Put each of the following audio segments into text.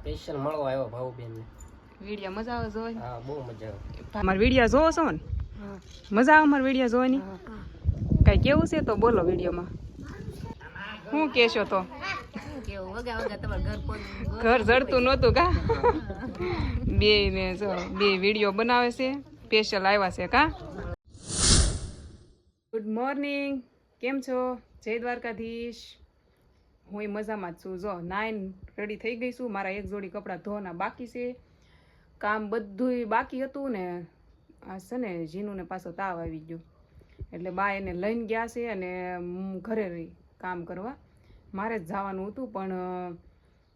Special મળો આવ્યો ભાવબેન વિડિયા મજા આવે જોઈ હા બહુ મજા આવે. મારા વિડિયા જોવો છો ને? મજા આવે મારા વિડિયા જોવાની? કઈ કેવું છે તો બોલો વિડીયોમાં. શું કહેશો તો? ઘર જડતું નહોતું કા? બે ને જો બે વીડિયો બનાવે છે સ્પેશિયલ આવ્યા છે કા? ગુડ મોર્નિંગ કેમ છો? જય દ્વારકાધીશ. હું એ મજામાં જ છું. જો નાઈન રેડી થઈ ગઈ છું. મારા એક જોડી કપડાં ધોવાના બાકી છે. કામ બધુંય બાકી હતું ને, આ છે ને જીનુને પાછો તાવ આવી ગયો. એટલે બા એને લઈને ગયા છે અને ઘરે રહી કામ કરવા. મારે જ જવાનું હતું, પણ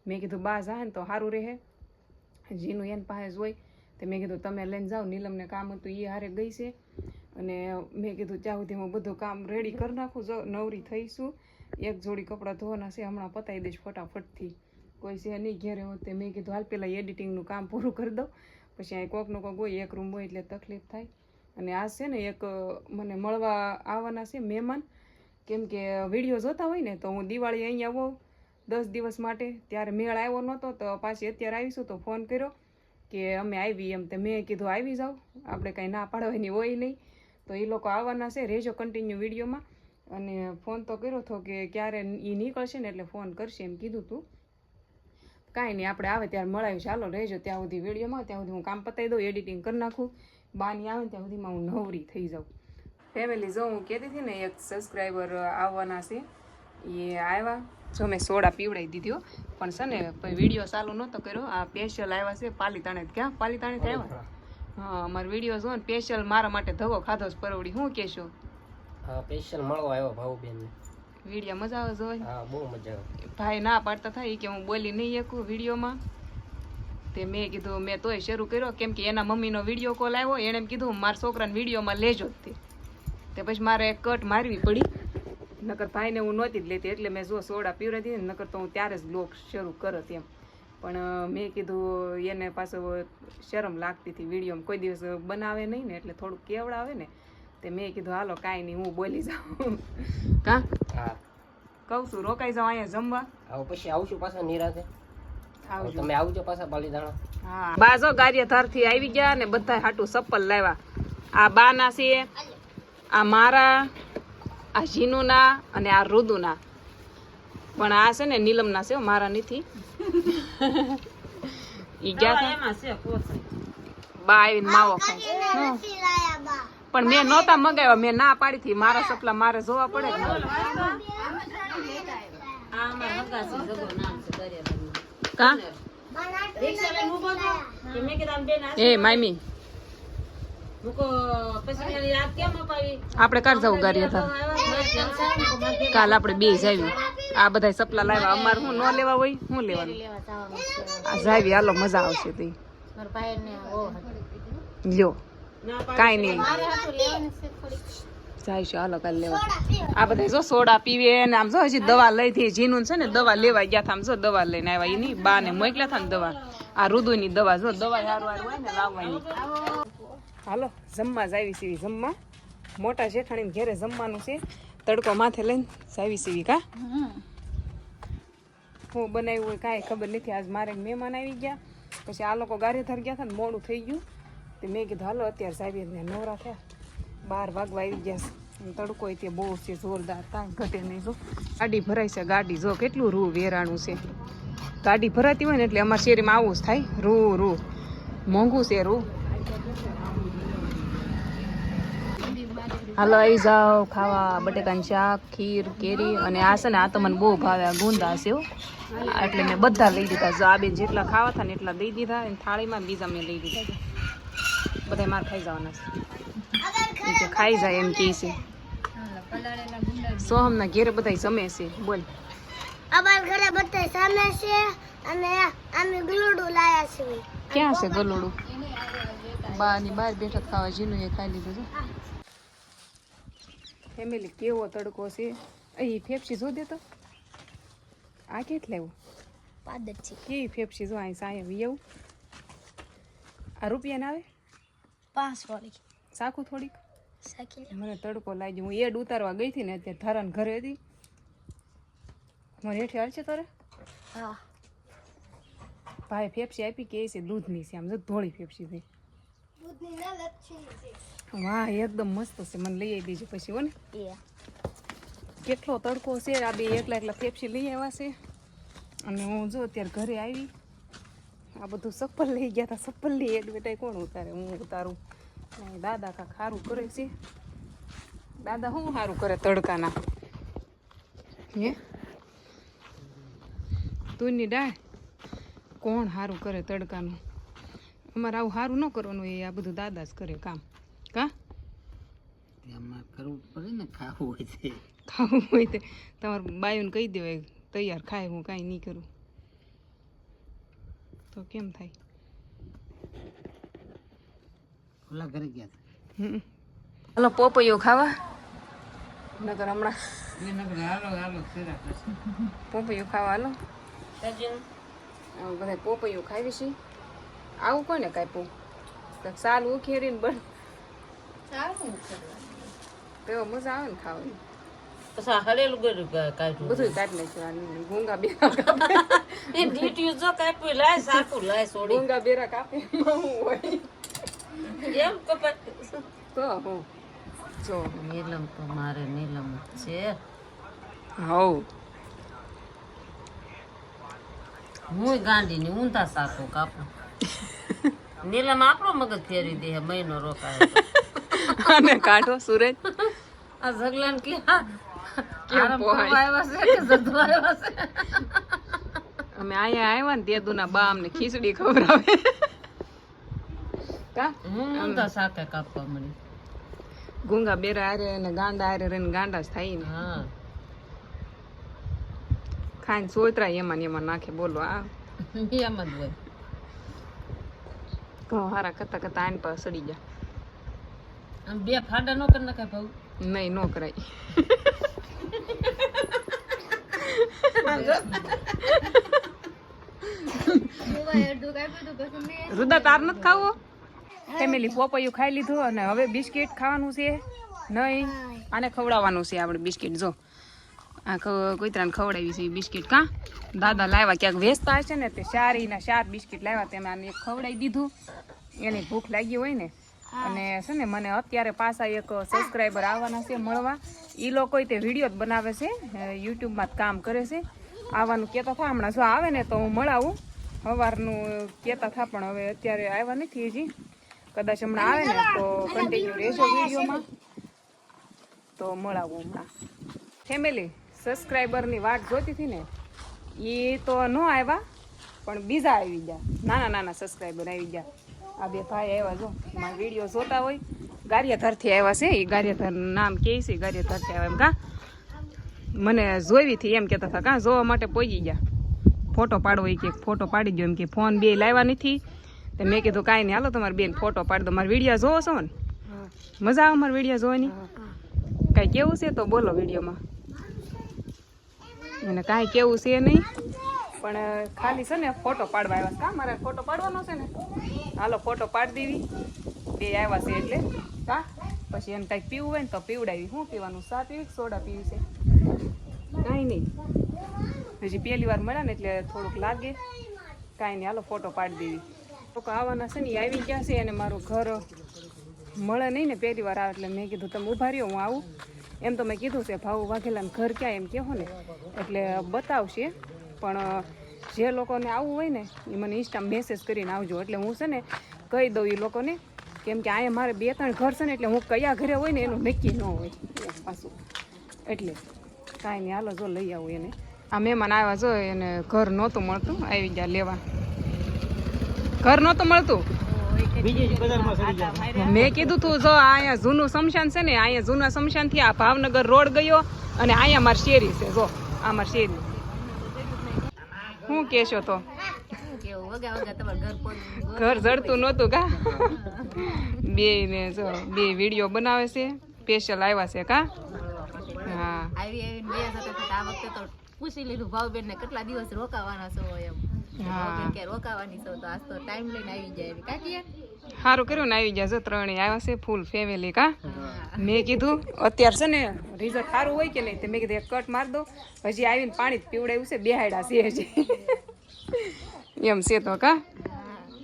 મેં કીધું, બા જાય ને તો સારું રહે. જીનું એન પાસે જ હોય. તો મેં કીધું, તમે લઈને જાઓ, નીલમને કામ હતું એ હારે ગઈ છે. અને મેં કીધું, ત્યાં સુધી હું બધું કામ રેડી કરી નાખું. જો, નવરી થઈશું. એક જોડી કપડાં ધોવાના છે, હમણાં પતાવી દઈશ ફટાફટથી. કોઈ છે નહીં ઘેરે હોત તે મેં કીધું, હાલ પેલા એડિટિંગનું કામ પૂરું કરી દઉં. પછી અહીં કોકનું કોક હોય, એક રૂમ હોય એટલે તકલીફ થાય. અને આ છે ને એક, મને મળવા આવવાના છે મહેમાન. કેમ કે વીડિયો જોતા હોય ને તો હું દિવાળી અહીંયા આવું, દસ દિવસ માટે. ત્યારે મેળ આવ્યો નહોતો તો પાછી અત્યારે આવીશું તો ફોન કર્યો કે અમે આવી એમ. તે મેં કીધું, આવી જાઓ. આપણે કાંઈ ના પાડવાની હોય નહીં. તો એ લોકો આવવાના છે રહેજો કન્ટિન્યુ વિડીયોમાં. અને ફોન તો કર્યો હતો કે ક્યારે એ નીકળશે ને એટલે ફોન કરશે એમ કીધું તું. કાંઈ નહીં આપણે આવે ત્યારે મળાવી ચાલો રહેજો. ત્યાં સુધી વિડીયોમાં ત્યાં સુધી હું કામ પતાવી દઉં એડિટિંગ કરી નાખું. બાની આવે ત્યાં સુધીમાં હું નવરી થઈ જાઉં. ફેમિલી જો હું કહેતી હતી ને એક સબસ્ક્રાઈબર આવવાના છે. એ આવ્યા. જો મેં સોડા પીવડાવી દીધો પણ છે ને વીડિયો ચાલુ નહોતો કર્યો. આ સ્પેશિયલ આવ્યા છે પાલીતાણે. ક્યાં? પાલીતાણેથી આવ્યા? હા અમારો વીડિયો જો ને સ્પેશિયલ મારા માટે ધગો ખાધો જ પરવડી. હું કહેશો? હા સ્પેશિયલ મળો આવ્યો ભાવબેન ને વીડિયો મજા આવે જોઈ હા બહુ મજા આવે. ભાઈ ના પાડતા થાય કે હું બોલી નહીં શકું વિડીયોમાં. તે મેં કીધું મેં તોય શરૂ કર્યો કેમ કે એના મમ્મીનો વીડિયો કોલ આવ્યો એણે એમ કીધું મારા છોકરાને વિડીયોમાં લેજો જ તે. તે પછી મારે એક કટ મારવી પડી. નકર ભાઈને હું નહોતી જ લેતી એટલે મેં જો સોડા પીવડાવી દીધી નકર તો હું ત્યારે જ બ્લોગ શરૂ કરત એમ. પણ મેં કીધું એને પાછો શરમ લાગતી હતી વિડીયોમાં કોઈ દિવસ બનાવે નહીં ને એટલે થોડુંક કેવડાવે ને તે મેં કીધું હાલો કાંઈ નહીં હું બોલી જાઉં. કા? હા. કહું છું રોકાઈ જાઉં અહીંયા જમવા. આવો પછી આવશું પાછા નિરાતે. તમે આવજો પાછા પાલીતાણા હા. બા જો ગારિયાધારથી આવી ગયા ને બધા હાટું ચપ્પલ લાવ્યા. આ બા ના છે આ મારા આ જીનુના અને આ રુદુના. પણ આ છે ને નીલમના છે મારા નથી. ઈ ગયા છે બા આવીને માવો ખાય. પણ મેં નહોતા મંગાવ્યા. મેં ના પાડી હતી. મારા સપલા મારે જોવા પડે કા? એ મામી. આપણે કાર જવું ગારિયાધાર કાલ આપણે બે જાવી આ બધા સપલા લાવ્યા. અમારે હું ન લેવા હોય હું લેવાનું? આ જાવી હાલો મજા આવશે તે. લ્યો. કાંઈ નહીં. જાઈશું હાલો કાલ લેવા. આ બધા જો સોડા પીવે ને આમ જો હજી દવા લઈ થી જીનું છે ને દવા લેવા ગયા હતા આમ જો દવા લઈને આવ્યા. એની બા ને મોકલ્યા હતા ને દવા. આ રુદુની દવા જો દવા સારું સારું હોય ને લાવવાની. હાલો જમવા જાવી સીવી જમવા. મોટા જેઠાણી ઘેરે જમવાનું છે. તડકો માથે લઈને જાવી સીવી કા? હું બનાવ્યું હોય કાંઈ ખબર નથી. આજ મારે મહેમાન આવી ગયા. પછી આ લોકો ગારેધર ગયા હતા ને મોડું થઈ ગયું. મેં કીધું, હાલો, અત્યારે સાહેબ નવરા થયા. બાર વાગવા આવી ગયા તડકો તે બહુ છે, જોરદાર, કાંઈ ઘટે નહીં, જો. ગાડી ભરાય છે, ગાડી જો કેટલું રૂ વેરાણું છે. ગાડી ભરાતી હોય ને એટલે અમારા શેરીમાં આવું જ થાય. રૂ રૂ. મોંઘું છે, રૂ. હાલો આવી જાઓ, ખાવા, બટેકાનું શાક, ખીર, કેરી. અને આ છે ને, આ તો મને બહુ ભાવે ગુંદા છે. એટલે મેં બધા લઈ દીધા જો આ બેન જેટલા ખાવા હતા ને એટલા દઈ દીધા. અને થાળીમાં બીજા મેં લઈ દીધા બધા મારે ખાઈ જવાના છે. ખાઈ જાય એમ કે છે. સોહમના ઘેરે બધા જમે છે. બોલ. અમાર ઘરે બધા સામે છે અને અમે ગ્લુડું લાયા છે ક્યાં છે ગલોડું? બા ની બહાર બેઠા ખાવા જીનું એ ખાઈ લીધું છે. ફેમિલી કેવો તડકો છે? અહીં ફેફસી જો દેતો આ કેટલા એવું પાદર છે કેવી ફેફસી જો અહીં સાયા એવું આ રૂપિયા ના આવે? પાંચ વાળી. સાકું થોડીક? સાકી મને તડકો લાગ્યો. હું એડ ઉતારવા ગઈ હતી ને અત્યારે ધારાને ઘરે હતી. મને હેઠે હાલ છે તારે? હા. ભાઈ ફેફસી આપી કે છે દૂધની છે. આમ જો ધોળી ફેફસી છે. વાહ એકદમ મસ્ત છે. મને લઈ આવી દેજો પછી હો ને. કેટલો તડકો છે. આ બે એકલા એકલા ફેફસી લઈ આવ્યા છે. અને હું જો અત્યારે ઘરે આવી. આ બધું સપ્પલ લઈ ગયા હતા સપ્પલની એડવર્ટાઈ કોણ ઉતારે? હું ઉતારું. અને દાદા કાંક સારું કરે છે. દાદા શું સારું કરે તડકાના? હે? તુની ડાળ કોણ સારું કરે તડકાનું? અમારે આવું સારું ન કરવાનું એ આ બધું દાદા જ કરે કામ. કા? કરવું પડે ને ખાવું હોય છે ખાવું હોય તે. તમારું બાયુને કહી દેવાય તૈયાર ખાય હું કાંઈ નહીં કરું. તો કેમ થાય? ઓલા ઘરે ગયા હતા હાલો પોપૈયો ખાવા. નગર હમણાં. હાલો હાલો પોપૈયો ખાવા હાલો. બધા પોપૈયો ખાવી છે. આવું કોને કાપ્યું? કાંઈક સાલ ઉખેરીને બન તો મજા આવે ને ખાવાની. પછી હળેલું ગયું કાઢ્યું બધું કાઢી નાખ્યું ગુંગા બે એ ડીટ્યું જો કાપ્યું લાય સાકું લાય સોડી ગુંગા બેરા કાપી હું હોય એમ કપાય તો હું જો નીલમ તો મારે નીલમ જ છે હવ હું ગાંડી ની ઊંધા સાકું કાપું નીલમ આપણો મગજ ફેરવી દે મહિનો રોકાય અને કાઢો સુરજ આ ઝગલાન કે કેમ પોહાય? છે કે જતો આવ્યા છે અમે અહીંયા આવ્યા ને દેદુના બા અમને ખીચડી ખવડાવે. કા? હું તો સાથે કાપવા મળી ગુંગા બેરા આરે અને ગાંડા આરે રહીને ગાંડા જ થાય ને. હા. ખાઈને સોતરા એમાં ને એમાં નાખે બોલો આ. એમ જ હોય. કહો હારા કરતા કરતા આને પર સડી જા બે ફાડા નો કરી નાખાય ભાવ? નહીં નો કરાય. રુદા, તાર નથી ખાવો? ફેમિલી પોપૈયું ખાઈ લીધું અને હવે બિસ્કિટ ખાવાનું છે. નહીં, આને ખવડાવવાનું છે આપણે બિસ્કિટ, જો. આ કોઈતરાને ખવડાવી છે બિસ્કીટ, કાં? દાદા લાવ્યા, ક્યાંક વેચતા હશે ને તે સારીના ચાર બિસ્કિટ લાવ્યા તેમાં આને ખવડાવી દીધું. એની ભૂખ લાગી હોય ને. અને છે ને, મને અત્યારે પાછા એક સબસ્ક્રાઈબર આવવાના છે મળવા. એ લોકો તે વીડિયો જ બનાવે છે યુટ્યુબમાં કામ કરે છે. આવવાનું કહેતા હતા. હમણાં જો આવે ને તો હું મળાવું. સવારનું કહેતા હતા, પણ હવે અત્યારે આવ્યા નથી હજી. કદાચ હમણાં આવે ને તો કન્ટિન્યુ રહેજો વિડીયોમાં. તો મળાવું હમણાં. ફેમિલી સબસ્ક્રાઈબરની વાટ જોતી હતી ને, એ તો ન આવ્યા, પણ બીજા આવી ગયા. નાના નાના સબસ્ક્રાઈબર આવી ગયા. આ બે ભાઈ આવ્યા જો મારા વીડિયો જોતા હોય. ગારિયાધરથી આવ્યા છે, એ ગારિયાધર નામ કે છે, ગારિયાધરથી આવ્યા એમ કા? મને જોઈ હતી, એમ કહેતા હતા, કાં જોવા માટે પહોંચી ગયા? ફોટો પાડવો એ કે, ફોટો પાડી દો એમ કે, ફોન બે લાવ્યા નથી. તો મેં કીધું, કાંઈ નહીં, હાલો તમારે બેન ફોટો પાડી દો. મારા વીડિયો જોવો છો ને? મજા આવે મારા વીડિયો જોવાની? કાંઈ કેવું છે તો બોલો વિડીયોમાં. અને કાંઈ કેવું છે નહીં. પણ ખાલી છે ને ફોટો પાડવા આવ્યા કા મારે ફોટો પાડવાનો છે ને? હાલો, ફોટો પાડી દેવી બે આવ્યા છે એટલે. કા? પછી એને કાંઈક પીવું હોય ને તો પીવડાવી. શું પીવાનું? સા પીવી સોડા પીવી છે. કાંઈ નહીં. હજી પહેલી વાર મળ્યા ને એટલે થોડુંક લાગે. કાંઈ નહીં, હાલો ફોટો પાડી દેવી. લોકો આવવાના છે ને, એ આવી ગયા છે અને મારું ઘર મળે નહીં ને, પહેલી વાર આવે એટલે મેં કીધું, તમે ઊભા રહ્યો, હું આવું. એમ તો મેં કીધું છે ભાવ વાઘેલાનું ઘર ક્યાં? એમ કહો ને. એટલે બતાવશે. પણ જે લોકોને આવવું હોય ને, એ મને ઇન્સ્ટા મેસેજ કરીને આવજો. એટલે હું છે ને, કહી દઉં એ લોકોને કેમ કે અહીંયા મારે બે ત્રણ ઘર છે ને એટલે હું કયા ઘરે હોય ને એનું નક્કી ન હોય. પાછું. એટલે કાંઈ નહીં હાલો જો લઈ આવું એને. આ મહેમાન આવ્યા જો એને ઘર નહોતું મળતું. આવી ગયા લેવા. ઘર નહોતું મળતું? મેં કીધું તું જો અહીંયા જૂનું શમશાન છે ને અહીંયા જૂના શમશાનથી આ ભાવનગર રોડ ગયો અને અહીંયા મારી શેરી છે જો. આ મારી શેરી. શું કેશો તો? ઘર જડતું નહોતું કા? બે ને જો બે વીડિયો બનાવે છે. સ્પેશિયલ આવ્યા છે કા? હા. આવી આવીને બે સાથે આ વખતે તો પૂછી લીધું ભાવબેન ને કેટલા દિવસ રોકાવાના છો એમ. હા. કે રોકાવાની છો તો આજ તો ટાઈમ લઈને આવી જાય કાકી? સારું કર્યું ને આવી ગયા જો ત્રણેય આવ્યા છે ફૂલ ફેમિલી કા? મેં કીધું અત્યારે છે ને રિઝલ્ટ સારું હોય કે નહીં? તે મેં કીધું એક કટ માર દો. હજી આવીને પાણી જ પીવડાવ્યું છે બેહાડ્યા છે હજી. એમ છે તો કા?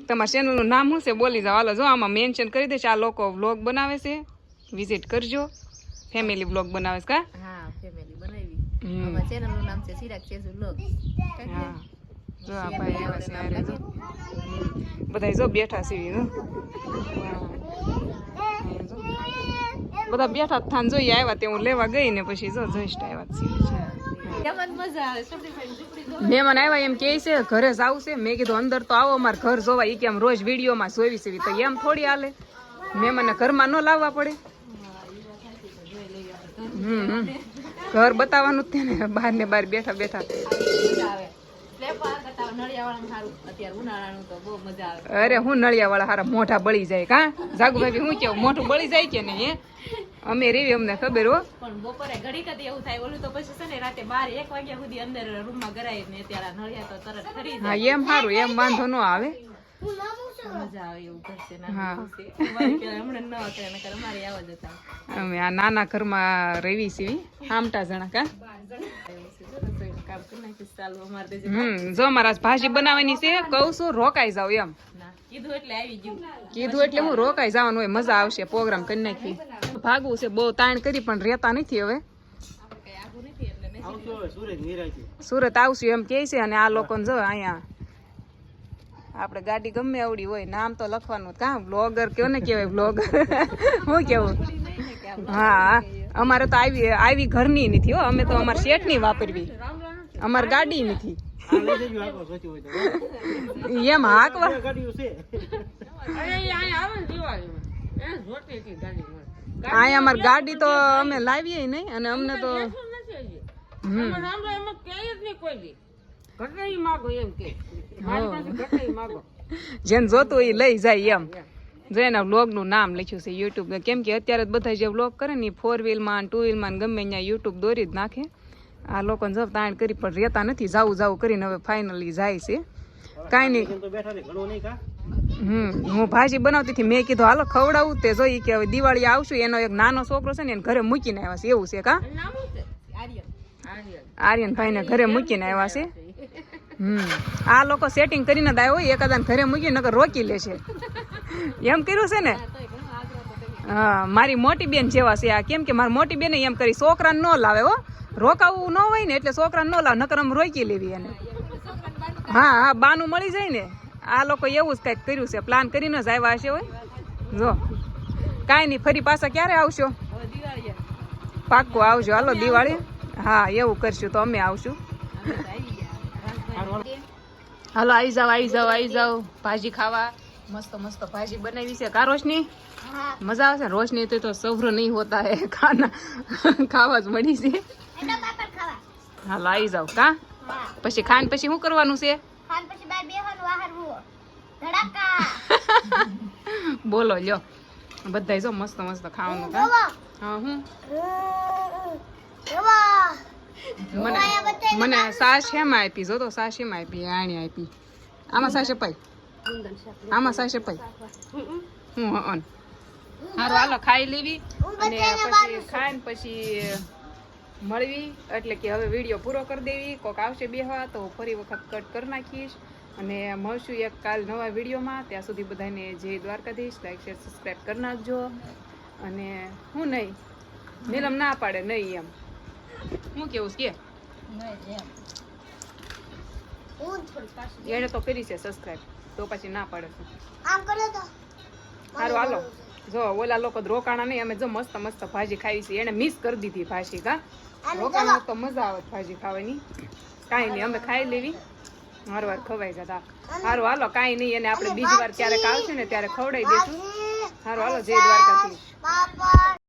તમારા ચેનલનું નામ શું છે? બોલી જાઓ. હાલો જો આમાં મેન્શન કરી દઈશ. આ લોકો વ્લોગ બનાવે છે. વિઝિટ કરજો. ફેમિલી વ્લોગ બનાવે છે કા? હા ફેમિલી બનાવી. અમારા ચેનલ નામ છે સિરાજ ચેઝુ લોગ હા. જો આ ભાઈ છે જો બધા જો બેઠા છે જો બધા બેઠા થાન જોઈએ. આવ્યા તે હું લેવા ગઈ ને પછી જો જોઈશ આવ્યા જ મહેમાન આવ્યા એમ કે છે, ઘરે જાવું છે. મેં કીધું, અંદર તો આવો અમારે ઘર જોવા. એ કે રોજ વિડીયોમાં જોવી સેવી તો એમ થોડી હાલે. મહેમાનને ઘરમાં ન લાવવા પડે. હમ. ઘર બતાવવાનું જ ને, બહાર ને બહાર બેઠા બેઠા. અરે હું નળિયા વાળા હારા મોઢા બળી જાય, કા? જાગુભાઈ, હું કેવું? મોઢું બળી જાય કે નહીં અમે રેવી અમને ખબર હો. પણ બપોરે ઘડીક જ એવું થાય. ઓલું તો પછી છે ને રાતે બાર એક વાગ્યા સુધી અંદર રૂમમાં ગરાય ને ત્યારે નળિયા તો તરત ફરી હા એમ સારું એમ વાંધો ન આવે. મજા આવે એવું કરશે ન અમે આ નાના ઘરમાં રેવી સીવી આમટા જણા કા? જો મારા ભાજી બનાવવાની છે કહું છું રોકાઈ જાવ એમ. કીધું એટલે આવી ગયું. કીધું એટલે હું રોકાઈ જવાનું હોય, મજા આવશે પ્રોગ્રામ કરી નાખી ભાગવું છે, બહુ તાણ કરી, પણ રહેતા નથી હવે. સુરત આવશું એમ કે છે, અને આ લોકોને જો અહીંયા આપણે ગાડી ગમે આવડી હોય, નામ તો લખવાનું. કા બ્લોગર કયો ને કહેવાય બ્લોગર હું કેવું હા, અમારે તો આવી આવી ઘરની નથી હો, અમે તો અમારે શેઠની વાપરવી. અમારે ગાડી નથી. એમ હાકવા અહીંયા અમારે ગાડી તો અમે લાવીએ નહીં અને અમને તો જેને જોતું હોય એ લઈ જાય એમ. જો એના વ્લોગનું નામ લખ્યું છે યુટ્યુબ કેમ કે અત્યારે બધા જે વ્લોગ કરે ને ફોર વ્હીલમાં ટુ વ્હીલમાં ગમે ત્યાં યુટ્યુબ દોરી જ નાખે. આ લોકોને જો તાણ કરી પણ રહેતા નથી જાવું જાવું કરીને હવે ફાઇનલી જાય છે. કાંઈ નહીં. હમ હું ભાજી બનાવતી હતી મેં કીધું હાલો ખવડાવું તે જોઈ કે હવે દિવાળી આવશું એનો એક નાનો છોકરો છે ને એને ઘરે મૂકીને આવ્યા છે. એવું છે કા? આર્યન ને ઘરે મૂકીને આવ્યા છે. હમ આ લોકો સેટિંગ કરીને જ આવ્યો હોય એકાદાને ઘરે મૂકીને નકર રોકી લે છે. એમ કર્યું છે ને? હા મારી મોટી બેન જેવા છે આ. કેમ કે મારી મોટી બેન એમ કરી છોકરાને ન લાવે હો. રોકાવું ન હોય ને એટલે છોકરાને ન લાવ, નકર આમ રોકી લેવી એને. હા હા, બાનું મળી જાય ને. આ લોકો એવું જ કંઈક કર્યું છે. પ્લાન કરીને જ આવ્યા હશે હોય. જો. કાંઈ નહીં, ફરી પાછા ક્યારે આવશો? પાક્કું આવજો. હાલો, દિવાળી. હા, એવું કરશું તો અમે આવશું. હાલો, આવી જાવ આવી જાવ આવી જાવ ભાજી ખાવા. મસ્ત મસ્ત ભાજી બનાવી છે. કા રોશની? મજા આવશે રોશની તો સવરો નહીં હોતા હે. ખાના ખાવા જ મળી છે. હા આવી જાવ કા? પછી ખાન પછી શું કરવાનું છે? બોલો લ્યો. બધા જો મસ્ત મસ્ત ખાવાનું કા? હા હું? મને મને સાસ હેમાં આપી? જો તો સાસ હેમાં આપી? આણી આપી. આમાં સાસ અપાઈ આમાં સાસે પૈ હું હન હારું હાલો ખાઈ લેવી અને પછી ખાઈને પછી મળવી. એટલે કે હવે વીડિયો પૂરો કરી દેવી. કોક આવશે બેહવા તો ફરી વખત કટ કરી નાખીશ. અને મળશું એક કાલ નવા વિડીયોમાં. ત્યાં સુધી બધાને જય દ્વારકાધીશ. લાઈક શેર સબસ્ક્રાઈબ કરી નાખજો. અને હું નહીં. નીલમ ના પાડે નહીં એમ. હું કેવું કે? એને તો કરી છે સબસ્ક્રાઇબ તો પછી ના પડે છે. આમ કરો તો. સારું હાલો. જો ઓલા લોકો રોકાણા નહીં અમે જો મસ્ત મસ્ત ભાજી ખાવી છે એને મિસ કરી દીધી ભાજી કા? રોકાણા તો મજા આવે ભાજી ખાવાની. કાંઈ નહીં અમે ખાઈ લેવી. વાર વાર ખવાઈ જતા. સારું હાલો કાંઈ નહીં એને આપણે બીજી વાર ક્યારેક આવશે ને ત્યારે ખવડાવી દઈશું સારું હાલો જય દ્વારકાથી